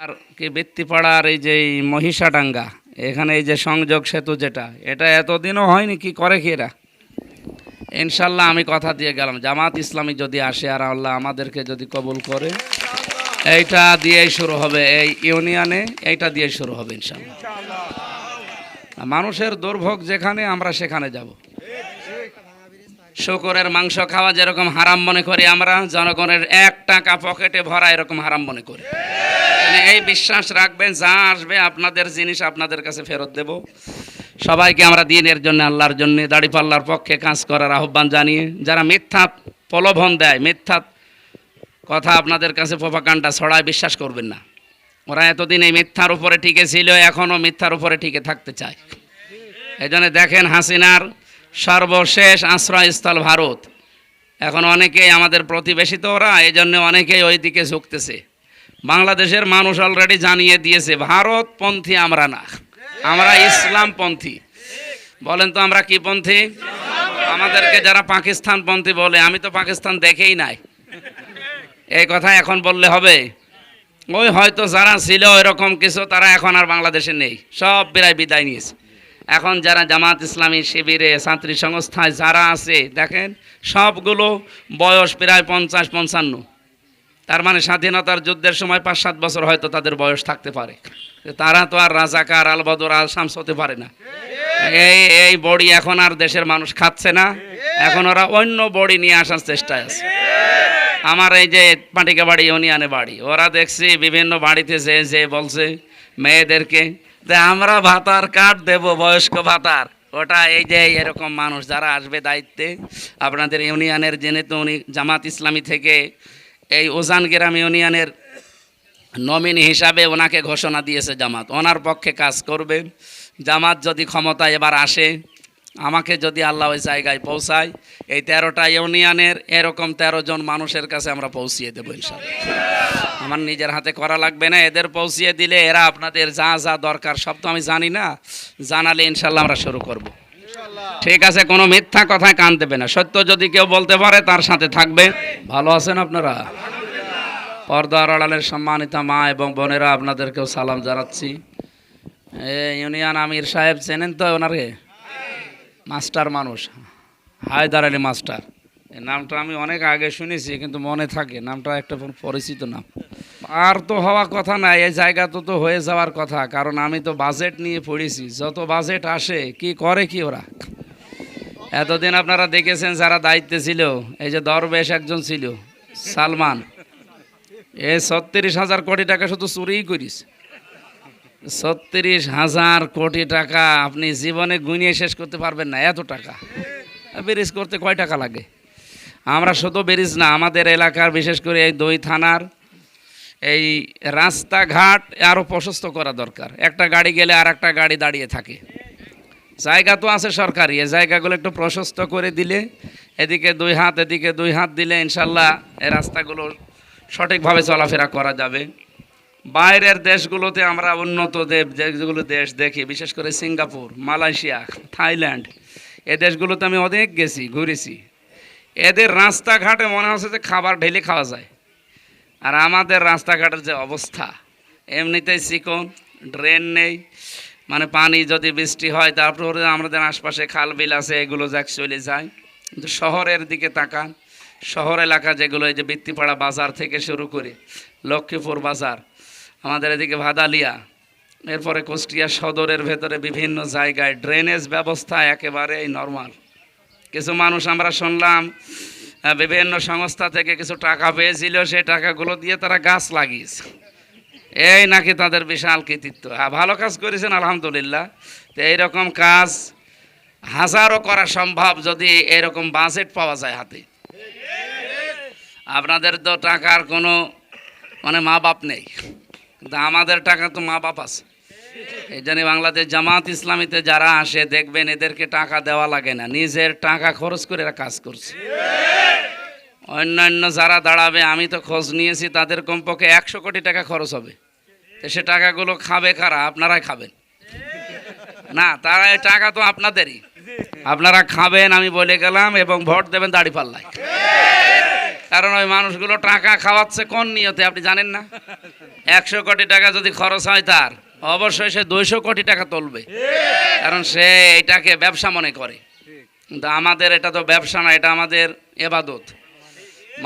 আর কি বৃত্তিপাড়ার এই যে মহিষাডাঙ্গা, এখানে এই যে সংযোগ সেতু যেটা, এটা এতদিনও হয়নি, কি করে কি এরা? ইনশাল্লাহ আমি কথা দিয়ে গেলাম, জামাত ইসলামী যদি আসে আর আল্লাহ আমাদেরকে যদি কবুল করে, এইটা দিয়েই শুরু হবে, এই ইউনিয়নে এইটা দিয়ে শুরু হবে ইনশাল্লাহ। মানুষের দুর্ভোগ যেখানে, আমরা সেখানে যাব। শুকরের মাংস খাওয়া যেরকম হারাম মনে করি আমরা, জনগণের এক টাকা পকেটে ভরা এরকম হারাম মনে করি। মানে এই বিশ্বাস রাখবেন, যা আসবে আপনাদের জিনিস আপনাদের কাছে ফেরত দেব। সবাইকে আমরা দিনের জন্য, আল্লাহর জন্য দাড়িপাল্লার পক্ষে কাজ করার আহ্বান জানিয়ে, যারা মিথ্যা প্রলোভন দেয়, মিথ্যা কথা আপনাদের কাছে পোপাকানটা ছড়ায়, বিশ্বাস করবেন না। ওরা এতদিন এই মিথ্যার উপরে টিকে ছিল, এখনও মিথ্যার উপরে টিকে থাকতে চায়। এই দেখেন হাসিনার সর্বশেষ আশ্রয়স্থল ভারত। এখন অনেকেই আমাদের প্রতিবেশী তো ওরা এই জন্য অনেকেই ওই দিকে ঝুঁকতেছে। বাংলাদেশের মানুষ অলরেডি জানিয়ে দিয়েছে, ভারতপন্থী আমরা না। আমরা ইসলামপন্থী। বলেন তো আমরা কি পন্থী? আমাদেরকে যারা পাকিস্তানপন্থী বলে, আমি তো পাকিস্তান দেখেই নাই। এই কথা এখন বললে হবে। ওই হয়তো যারা ছিল এরকম কিছু, তারা এখন আর বাংলাদেশে নেই। সব প্রায় বিদায় নিয়েছে। এখন যারা জামাত ইসলামী শিবিরে, ছাত্রী সংস্থায় যারা আছে, দেখেন সবগুলো বয়স প্রায় পঞ্চাশ, পঞ্চান্ন। তার মানে স্বাধীনতার যুদ্ধের সময় পাঁচ সাত বছর হয়তো তাদের বয়স থাকতে পারে। তারা তো আর রাজাকার, আলবদর, আল শামস হতে পারে না। এই এই বড়ি এখন আর দেশের মানুষ খাচ্ছে না। এখন ওরা অন্য বড়ি নিয়ে আসার চেষ্টায় আছে। আমার এই যে পাটিকা বাড়ি, ইউনিয়নে বাড়ি, ওরা দেখছি বিভিন্ন বাড়িতে যে যে বলছে মেয়েদেরকে যে আমরা ভাতার কার্ড দেব, বয়স্ক ভাতার। ওটা এই যে এরকম মানুষ যারা আসবে দায়িত্বে, আপনাদের ইউনিয়নের জেনে তো উনি জামাত ইসলামী থেকে, এই ওজান গ্রাম ইউনিয়নের নমিনি হিসাবে ওনাকে ঘোষণা দিয়েছে জামাত। ওনার পক্ষে কাজ করবেন জামাত যদি ক্ষমতা এবার আসে আমাকে যদি আল্লাহ ওই জায়গায় পৌঁছায় এই তেরোটা ইউনিয়নের এরকম তেরো জন মানুষের কাছে আমরা পৌঁছিয়ে দেবো ইনশাল্লাহ আমার নিজের হাতে করা লাগবে না এদের পৌঁছিয়ে দিলে এরা আপনাদের যা যা দরকার সব তো আমি জানি না জানালে ইনশাল্লাহ আমরা শুরু করব। ঠিক আছে কোনো মিথ্যা কথায় কান দেবে না সত্য যদি কেউ বলতে পারে তার সাথে থাকবে। ভালো আছেন আপনারা? পর্দার আড়ালের সম্মানিত মা এবং বোনেরা আপনাদেরকেও সালাম জানাচ্ছি। এ ইউনিয়ন আমির সাহেব চেনেন তো ওনারে? মাস্টার মানুষ। হায়দার আলী মাস্টার। নামটা আমি অনেক আগে শুনেছি, কিন্তু মনে থাকে, নামটা একটা পরিচিত নাম। আর তো হওয়া কথা না এই জায়গা তো তো হয়ে যাওয়ার কথা, কারণ আমি তো বাজেট নিয়ে পড়েছি। যত বাজেট আসে, কি করে কি ওরা? এতদিন আপনারা দেখেছেন যারা দায়িত্বে ছিল, এই যে দরবেশ একজন ছিল, সালমান। এ ছত্রিশ হাজার কোটি টাকা শুধু চুরিই করিস। ছত্রিশ হাজার কোটি টাকা আপনি জীবনে গুনিয়ে শেষ করতে পারবেন না, এত টাকা। ব্রিজ করতে কয় টাকা লাগে? আমরা শুধু ব্রিজ না, আমাদের এলাকার, বিশেষ করে এই দই থানার, এই রাস্তাঘাট আরও প্রশস্ত করা দরকার। একটা গাড়ি গেলে আর একটা গাড়ি দাঁড়িয়ে থাকে। জায়গা তো আছে সরকারি, এই জায়গাগুলো একটু প্রশস্ত করে দিলে, এদিকে দুই হাত, এদিকে দুই হাত দিলে ইনশাল্লাহ এই রাস্তাগুলো সঠিকভাবে চলাফেরা করা যাবে। বাইরের দেশগুলোতে আমরা উন্নত যেগুলো দেশ দেখি, বিশেষ করে সিঙ্গাপুর, মালয়েশিয়া, থাইল্যান্ড, এ দেশগুলোতে আমি অনেক গেছি, ঘুরেছি। এদের রাস্তাঘাটে মনে হচ্ছে যে খাবার ঢেলে খাওয়া যায়। আর আমাদের রাস্তাঘাটের যে অবস্থা, এমনিতেই চিকন, ড্রেন নেই মানে পানি যদি বৃষ্টি হয়, তারপরে আমাদের আশপাশে খাল বিল আছে, এগুলো যাক চলে যায়। কিন্তু শহরের দিকে তাকান, শহর এলাকা যেগুলো এই যে বৃত্তিপাড়া বাজার থেকে শুরু করে লক্ষ্মীপুর বাজার আমাদের এদিকে ভাদালিয়া, এরপরে কুষ্টিয়া সদরের ভেতরে বিভিন্ন জায়গায় ড্রেনেজ ব্যবস্থা একেবারেই নর্মাল কিছু মানুষ আমরা শুনলাম বিভিন্ন সংস্থা থেকে কিছু টাকা পেয়েছিল, সেই টাকাগুলো দিয়ে তারা গাছ লাগিয়েছে। এই নাকি তাদের বিশাল কৃতিত্ব। হ্যাঁ ভালো কাজ করেছেন, আলহামদুলিল্লাহ। তো এইরকম কাজ হাজারও করা সম্ভব যদি এরকম বাজেট পাওয়া যায় হাতে। আপনাদের তো টাকার কোনো মানে মা বাপ নেই। কিন্তু আমাদের টাকা তো মা বাপ আছে। এই জন্য বাংলাদেশ জামাত ইসলামীতে যারা আসে, দেখবেন এদেরকে টাকা দেওয়া লাগে না। নিজের টাকা খরচ করে এরা কাজ করছে। অন্যান্য যারা দাঁড়াবে, আমি তো খোঁজ নিয়েছি, তাদের কমপক্ষে একশো কোটি টাকা খরচ হবে। তো সে টাকাগুলো খাবে কারা? আপনারাই খাবেন। না, তারা এই টাকা তো আপনাদেরই। আপনারা খাবেন, আমি বলে গেলাম, এবং ভোট দেবেন দাড়ি পাল্লায়। কারণ ওই মানুষগুলো টাকা খাওয়াচ্ছে কোন নিয়তে, আপনি জানেন না? একশো কোটি টাকা যদি খরচ হয় তার, অবশ্যই সে দুইশো কোটি টাকা তুলবে। কারণ সে এটাকে ব্যবসা মনে করে। কিন্তু আমাদের এটা তো ব্যবসা না, এটা আমাদের এবাদত।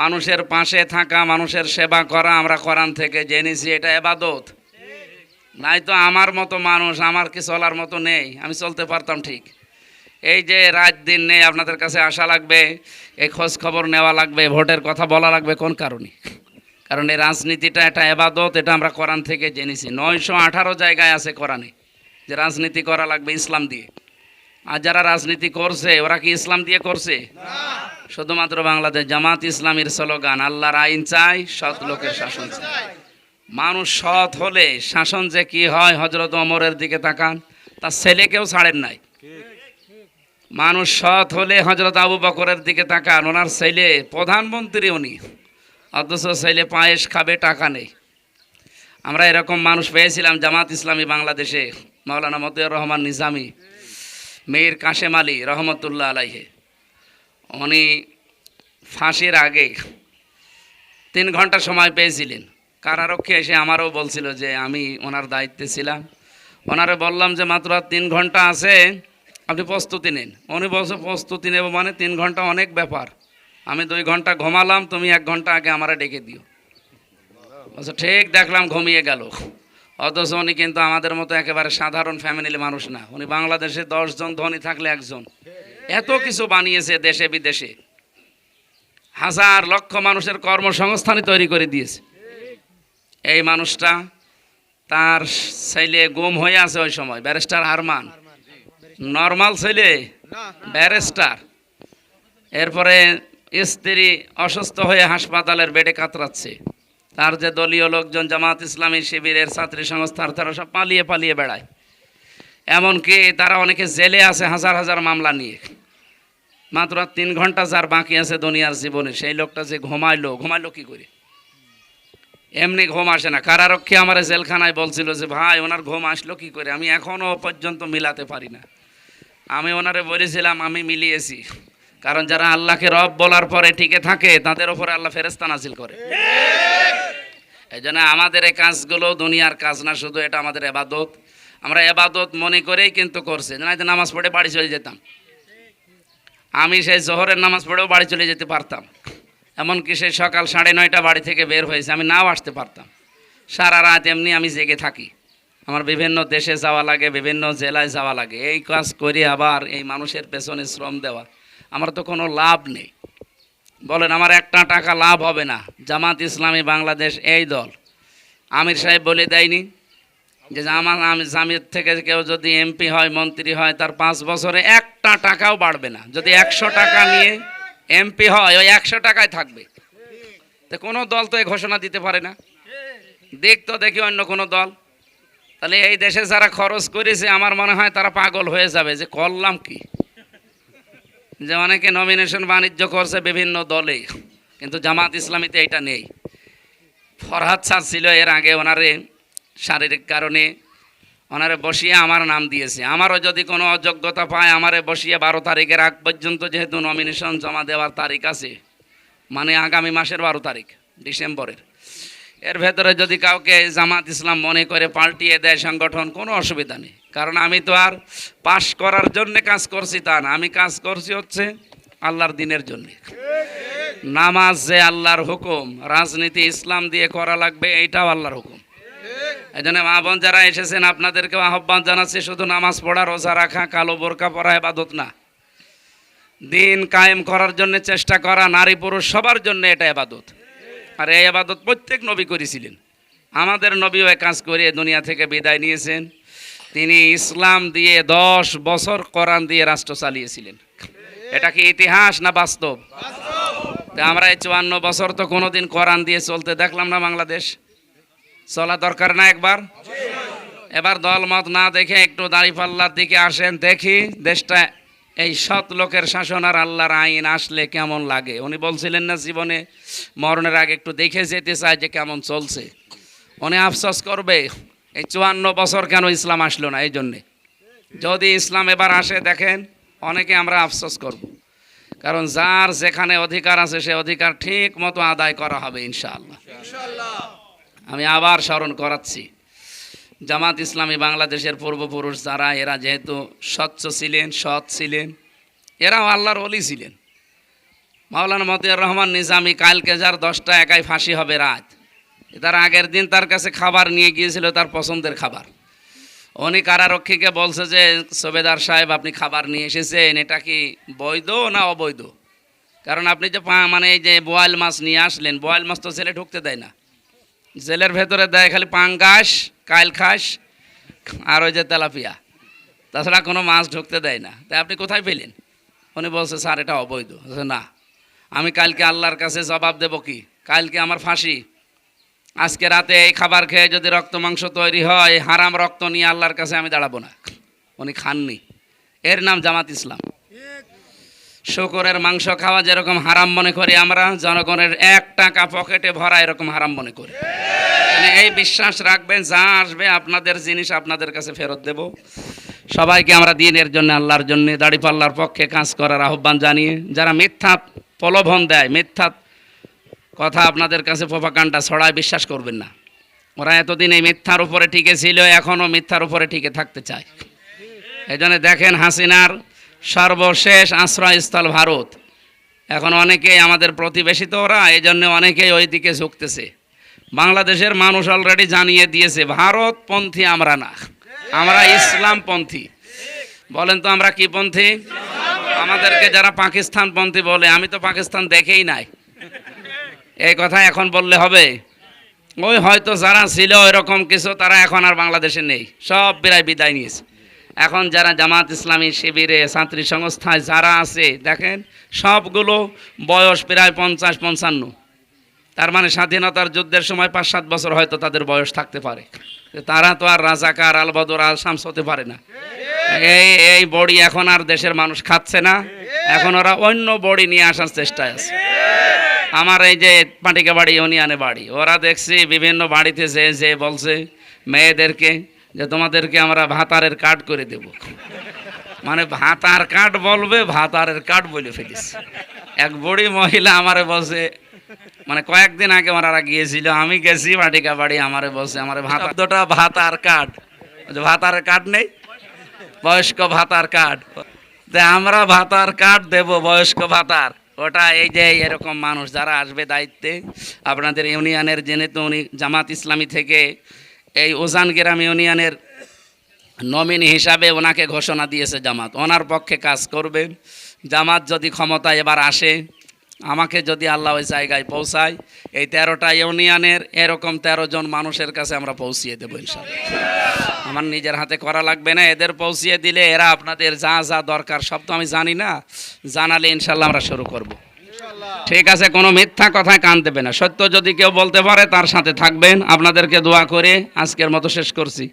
মানুষের পাশে থাকা, মানুষের সেবা করা আমরা কোরআন থেকে জেনেছি, এটা এবাদত। নাই তো আমার মতো মানুষ, আমার কি চলার মতো নেই, আমি চলতে পারতাম ঠিক। এই যে রাত দিন নেই, আপনাদের কাছে আসা লাগবে এই খোঁজ খবর নেওয়া লাগবে, ভোটের কথা বলা লাগবে, কোন কারণে? কারণ এই রাজনীতিটা একটা এবাদত এটা আমরা কোরআন থেকে জেনেছি। নয়শো আঠারো জায়গায় আছে কোরআনে যে রাজনীতি করা লাগবে ইসলাম দিয়ে। আর যারা রাজনীতি করছে ওরা কি ইসলাম দিয়ে করছে? শুধুমাত্র বাংলাদেশ জামাত ইসলামের স্লোগান আল্লাহর আইন চাই সৎ লোকের শাসন চাই। মানুষ সৎ হলে শাসন যে কি হয় হজরত অমরের দিকে তাকান তার ছেলেকেও ছাড়েন নাই। মানুষ সৎ হলে হজরত আবু বকরের দিকে তাকান ওনার ছেলে প্রধানমন্ত্রী উনি। অথচ ছেলে পায়েস খাবে, টাকা নেই। আমরা এরকম মানুষ পেয়েছিলাম জামাত ইসলামী বাংলাদেশে, মাওলানা মতিউর রহমান নিজামী মেয়ের কাশেম আলী রহমতুল্লাহ আলাইহে। উনি ফাঁসির আগে তিন ঘণ্টা সময় পেয়েছিলেন। কারারক্ষী এসে আমারও বলছিল যে আমি ওনার দায়িত্বে ছিলাম। ওনারে বললাম যে, মাত্র আর তিন ঘণ্টা আছে, আপনি প্রস্তুতি নিন। উনি বলছে, প্রস্তুতি নেব মানে তিন ঘণ্টা অনেক ব্যাপার। আমি দুই ঘণ্টা ঘুমালাম, তুমি এক ঘণ্টা আগে আমারে ডেকে দিও। বলছে ঠিক দেখলাম ঘুমিয়ে গেল। অথচ উনি কিন্তু আমাদের মতো একেবারে সাধারণ ফ্যামিলির মানুষ না। উনি বাংলাদেশে দশজন, ধনী থাকলে একজন। এত কিছু বানিয়েছে দেশে বিদেশে। হাজার লক্ষ মানুষের কর্মসংস্থানই তৈরি করে দিয়েছে। এই মানুষটা তার ছেলে গুম হয়ে আছে ওই সময়, ব্যারিস্টার হারমান। নর্মাল ছেলে, ব্যারিস্টার। এরপরে স্ত্রী অসুস্থ হয়ে হাসপাতালের বেডে কাতরাচ্ছে। তার যে দলীয় লোকজন জামাত ইসলামী শিবিরের ছাত্রী সংস্থার, তারা সব পালিয়ে পালিয়ে বেড়ায়। এমনকি তারা অনেকে জেলে আছে হাজার হাজার মামলা নিয়ে। মাত্র তিন ঘণ্টা যার বাকি আছে দুনিয়ার জীবনে, সেই লোকটা যে ঘুমাইলো ঘুমাইলো কি করে? এমনি ঘুম আসে না। কারারক্ষী আমার জেলখানায় বলছিল যে, ভাই, ওনার ঘুম আসলো কি করে? আমি এখনও পর্যন্ত মিলাতে পারি না। আমি ওনারে বলেছিলাম, আমি মিলিয়েছি। কারণ যারা আল্লাহকে রব বলার পরে টিকে থাকে, তাদের ওপরে আল্লাহ ফেরেস্তা নাজিল করে। এই জন্য আমাদের এই কাজগুলো দুনিয়ার কাজ না, শুধু এটা আমাদের এবাদত। আমরা এবাদত মনে করেই কিন্তু করছে। না নামাজ পড়ে বাড়ি চলে যেতাম। আমি সেই জোহরের নামাজ পড়েও বাড়ি চলে যেতে পারতাম। এমনকি সেই সকাল সাড়ে নয়টা বাড়ি থেকে বের হয়েছে, আমি নাও আসতে পারতাম। সারা রাত এমনি আমি জেগে থাকি। আমার বিভিন্ন দেশে যাওয়া লাগে, বিভিন্ন জেলায় যাওয়া লাগে। এই কাজ করে আবার এই মানুষের পেছনে শ্রম দেওয়া। আমার তো কোনো লাভ নেই। বলেন, আমার একটা টাকা লাভ হবে না। জামাত ইসলামী বাংলাদেশ, এই দল। আমির সাহেব বলে দেয়নি যে আমার আমি জামির থেকে কেউ যদি এমপি হয়, মন্ত্রী হয়, তার পাঁচ বছরে একটা টাকাও বাড়বে না। যদি একশো টাকা নিয়ে এমপি হয়, ওই একশো টাকায় থাকবে। তো কোনো দল তো এই ঘোষণা দিতে পারে না। দেখ তো দেখি অন্য কোনো দল। তাহলে এই দেশে যারা খরচ করেছে, আমার মনে হয় তারা পাগল হয়ে যাবে যে করলাম কি? যে অনেকে নমিনেশন বাণিজ্য করছে বিভিন্ন দলে, কিন্তু জামাত ইসলামীতে এটা নেই। ফরহাদ স্যার ছিল এর আগে, ওনারে শারীরিক কারণে ওনারে বসিয়ে আমার নাম দিয়েছে। আমারও যদি কোনো অযোগ্যতা পায়, আমারে বসিয়ে বারো তারিখের আগ পর্যন্ত যেহেতু নমিনেশন জমা দেওয়ার তারিখ আছে মানে আগামী মাসের বারো তারিখ, ডিসেম্বরের। এর ভেতরে যদি কাউকে জামাত ইসলাম মনে করে পাল্টিয়ে দেয় সংগঠন, কোনো অসুবিধা নেই। কারণ আমি তো আর পাশ করার জন্য কাজ করছি তা না। আমি কাজ করছি হচ্ছে আল্লাহর দিনের জন্য। নামাজ যে আল্লাহর হুকুম, রাজনীতি ইসলাম দিয়ে করা লাগবে এইটাও আল্লাহর হুকুম। এই জন্য মা বোন যারা এসেছেন আপনাদেরকে আহ্বান জানাচ্ছি, শুধু নামাজ পড়া, রোজা রাখা, কালো বোরকা পরা এবাদত না। দিন কায়েম করার জন্য চেষ্টা করা, নারী পুরুষ সবার জন্য এটা এবাদত আর এই আবাদত প্রত্যেক নবী করেছিলেন। আমাদের নবীও এ কাজ করে দুনিয়া থেকে বিদায় নিয়েছেন। তিনি ইসলাম দিয়ে দশ বছর কোরআন দিয়ে রাষ্ট্র চালিয়েছিলেন। এটা কি ইতিহাস না বাস্তব? তা আমরা এই চুয়ান্ন বছর তো কোনোদিন কোরআন দিয়ে চলতে দেখলাম না বাংলাদেশ। চলা দরকার না একবার? এবার দলমত না দেখে একটু দাঁড়িপাল্লার দিকে আসেন দেখি দেশটা এই সৎ লোকের শাসন আর আল্লাহর আইন আসলে কেমন লাগে। উনি বলছিলেন না জীবনে মরণের আগে একটু দেখে যেতে চায় যে কেমন চলছে। উনি আফসোস করবে এই চুয়ান্ন বছর কেন ইসলাম আসলো না? এই জন্যে। যদি ইসলাম এবার আসে দেখেন অনেকে আমরা আফসোস করব। কারণ যার যেখানে অধিকার আছে সে অধিকার ঠিক মতো আদায় করা হবে ইনশাআল্লাহ। আমি আবার স্মরণ করাচ্ছি জামাত ইসলামী বাংলাদেশের পূর্বপুরুষ যারা এরা যেহেতু স্বচ্ছ ছিলেন সৎ ছিলেন এরাও আল্লাহর অলি ছিলেন। মাওলানা মতিয়ার রহমান নিজামি কালকে যার দশটা একাই ফাঁসি হবে রাত। তার আগের দিন তার কাছে খাবার নিয়ে গিয়েছিল তার পছন্দের খাবার। উনি কারারক্ষীকে বলছে যে, সবেদার সাহেব, আপনি খাবার নিয়ে এসেছেন, এটা কি বৈধ না অবৈধ? কারণ আপনি যে মানে এই যে বোয়াল মাছ নিয়ে আসলেন, বোয়াল মাছ তো ছেলে ঢুকতে দেয় না। জেলের ভেতরে দেয় খালি পাঙ্গাস কাইল খাস আর ওই যে তেলাপিয়া। তাছাড়া কোনো মাছ ঢুকতে দেয় না। তাই আপনি কোথায় পেলেন? উনি বলছে, স্যার, এটা অবৈধ। না। আমি কালকে আল্লাহর কাছে জবাব দেব কি? কালকে আমার ফাঁসি আজকে রাতে এই খাবার খেয়ে যদি রক্ত মাংস তৈরি হয়, হারাম রক্ত নিয়ে আল্লাহর কাছে আমি দাঁড়াবো না। উনি খাননি। এর নাম জামাত ইসলাম। শুকরের মাংস খাওয়া যেরকম হারাম মনে করি আমরা, জনগণের এক টাকা পকেটে ভরা এরকম হারাম মনে করি। মানে এই বিশ্বাস রাখবেন, যা আসবে আপনাদের জিনিস আপনাদের কাছে ফেরত দেব। সবাইকে আমরা দিনের জন্য, আল্লাহর জন্য দাড়িপাল্লার পক্ষে কাজ করার আহ্বান জানিয়ে, যারা মিথ্যা প্রলোভন দেয়, মিথ্যা কথা আপনাদের কাছে প্রভাকাণ্ডা ছড়ায় বিশ্বাস করবেন না। ওরা এতদিন এই মিথ্যার উপরে টিকে ছিল, এখনও মিথ্যার উপরে টিকে থাকতে চায়। এই দেখেন হাসিনার সর্বশেষ আশ্রয়স্থল ভারত। এখন অনেকেই আমাদের প্রতিবেশী তো ওরা এই জন্য অনেকেই ওই দিকে ঝুঁকতেছে। বাংলাদেশের মানুষ অলরেডি জানিয়ে দিয়েছে ভারতপন্থী আমরা না, আমরা ইসলামপন্থী। বলেন তো আমরা কি পন্থী? আমাদেরকে যারা পাকিস্তানপন্থী বলে, আমি তো পাকিস্তান দেখেই নাই। এই কথা এখন বললে হবে। ওই হয়তো যারা ছিল এরকম কিছু, তারা এখন আর বাংলাদেশে নেই। সব প্রায় বিদায় নিয়েছে। এখন যারা জামাত ইসলামী শিবিরে, ছাত্রী সংস্থায় যারা আছে, দেখেন, সবগুলো বয়স প্রায় পঞ্চাশ, পঞ্চান্ন। তার মানে স্বাধীনতার যুদ্ধের সময় পাঁচ সাত বছর হয়তো তাদের বয়স থাকতে পারে। তারা তো আর রাজাকার, আলবদর আল শামস হতে পারে না। এই এই বড়ি এখন আর দেশের মানুষ খাচ্ছে না। এখন ওরা অন্য বড়ি নিয়ে আসার চেষ্টায় আছে। আমার এই যে পাটিকা বাড়ি, ইউনিয়নে বাড়ি, ওরা দেখছি বিভিন্ন বাড়িতে যে যে বলছে মেয়েদেরকে যে তোমাদেরকে আমরা ভাতারের কাঠ করে দেব। মানে ভাতার কার্ড বলবে, ভাতারের কার্ড বলে ফেলিস। এক বুড়ি মহিলা আমারে বসে মানে কয়েকদিন আগে ওনারা গিয়েছিল, আমি গেছি পাটিকা বাড়ি, আমারে বলছে, আমার ভাতাটা ভাতার কার্ড। ভাতার কার্ড নেই? বয়স্ক ভাতার তা আমরা ভাতার কার্ড দেব, বয়স্ক ভাতার। ওটা এই যে এরকম মানুষ যারা আসবে দায়িত্বে, আপনাদের ইউনিয়নের জেনে তো উনি জামাত ইসলামী থেকে এই ওজান গ্রাম ইউনিয়নের নমিনি হিসাবে ওনাকে ঘোষণা দিয়েছে জামাত। ওনার পক্ষে কাজ করবে। জামাত যদি ক্ষমতা এবার আসে আমাকে যদি আল্লাহ ওই জায়গায় পৌঁছায় এই তেরোটা ইউনিয়নের এরকম তেরো জন মানুষের কাছে আমরা পৌঁছিয়ে দেবো ইনশাল্লাহ আমার নিজের হাতে করা লাগবে না এদের পৌঁছিয়ে দিলে এরা আপনাদের যা যা দরকার সব তো আমি জানি না জানালে ইনশাল্লাহ আমরা শুরু করব। ঠিক আছে কোনো মিথ্যা কথায় কান দেবে না। সত্য যদি কেউ বলতে পারে তার সাথে থাকবেন। আপনাদেরকে দোয়া করে আজকের মতো শেষ করছি।